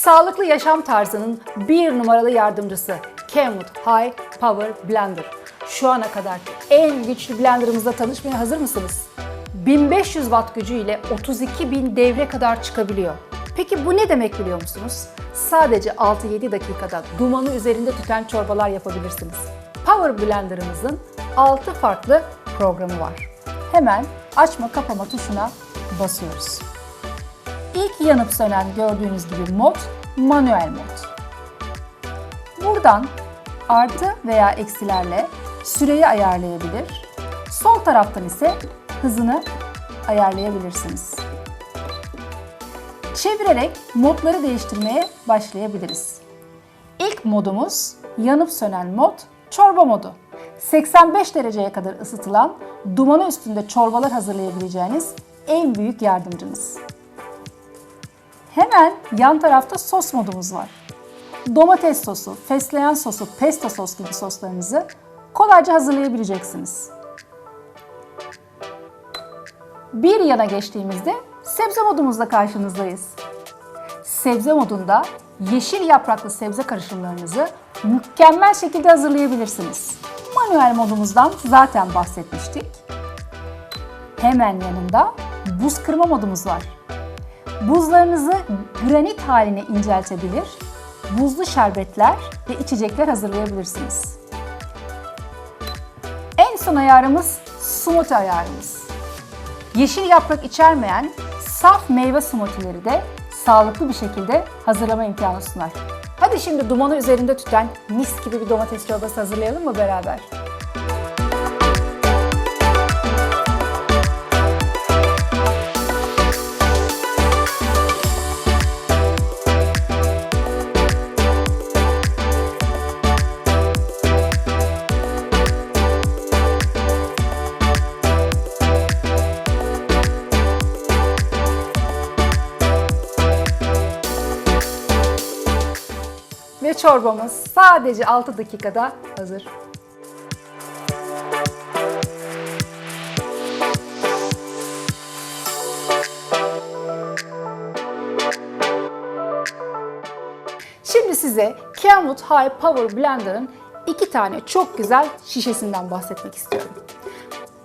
Sağlıklı yaşam tarzının bir numaralı yardımcısı Kenwood High Power Blender. Şu ana kadar en güçlü blenderımızla tanışmaya hazır mısınız? 1500 watt gücüyle 32.000 devre kadar çıkabiliyor. Peki bu ne demek biliyor musunuz? Sadece 6-7 dakikada dumanı üzerinde tüten çorbalar yapabilirsiniz. Power Blender'ımızın 6 farklı programı var. Hemen açma kapama tuşuna basıyoruz. İlk yanıp sönen gördüğünüz gibi mod manuel mod. Buradan artı veya eksilerle süreyi ayarlayabilir. Sol taraftan ise hızını ayarlayabilirsiniz. Çevirerek modları değiştirmeye başlayabiliriz. İlk modumuz yanıp sönen mod çorba modu. 85 dereceye kadar ısıtılan dumanı üstünde çorbalar hazırlayabileceğiniz en büyük yardımcınız. Hemen yan tarafta sos modumuz var. Domates sosu, fesleğen sosu, pesto sos gibi soslarınızı kolayca hazırlayabileceksiniz. Bir yana geçtiğimizde sebze modumuzla karşınızdayız. Sebze modunda yeşil yapraklı sebze karışımlarınızı mükemmel şekilde hazırlayabilirsiniz. Manuel modumuzdan zaten bahsetmiştik. Hemen yanında buz kırma modumuz var. Buzlarınızı granit haline inceltebilir, buzlu şerbetler ve içecekler hazırlayabilirsiniz. En son ayarımız smoothie ayarımız. Yeşil yaprak içermeyen saf meyve smoothie'leri de sağlıklı bir şekilde hazırlama imkanı sunar. Hadi şimdi dumanı üzerinde tüten mis gibi bir domates çorbası hazırlayalım mı beraber? Çorbamız sadece 6 dakikada hazır. Şimdi size Kenwood High Power Blender'ın iki tane çok güzel şişesinden bahsetmek istiyorum.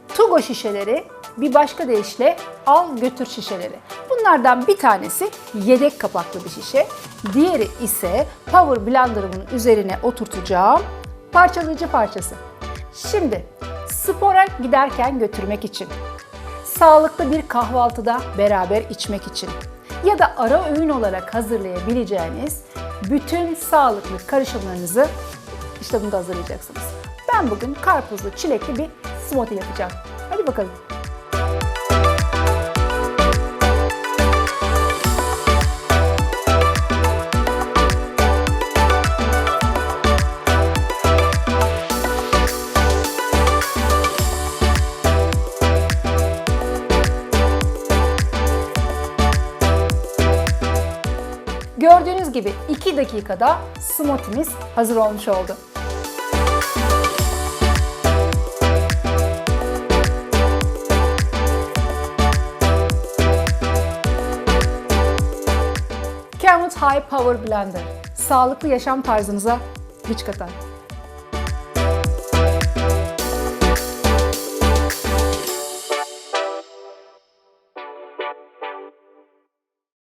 Tugo şişeleri bir başka deyişle al götür şişeleri. Bunlardan bir tanesi yedek kapaklı bir şişe. Diğeri ise Power Blender'ımın üzerine oturtacağım parçalayıcı parçası. Şimdi spora giderken götürmek için, sağlıklı bir kahvaltıda beraber içmek için ya da ara öğün olarak hazırlayabileceğiniz bütün sağlıklı karışımlarınızı işte bunu da hazırlayacaksınız. Ben bugün karpuzlu çilekli bir smoothie yapacağım. Hadi bakalım. Gördüğünüz gibi 2 dakikada smoothie'miz hazır olmuş oldu. Kenwood High Power Blender. Sağlıklı yaşam tarzınıza güç katar.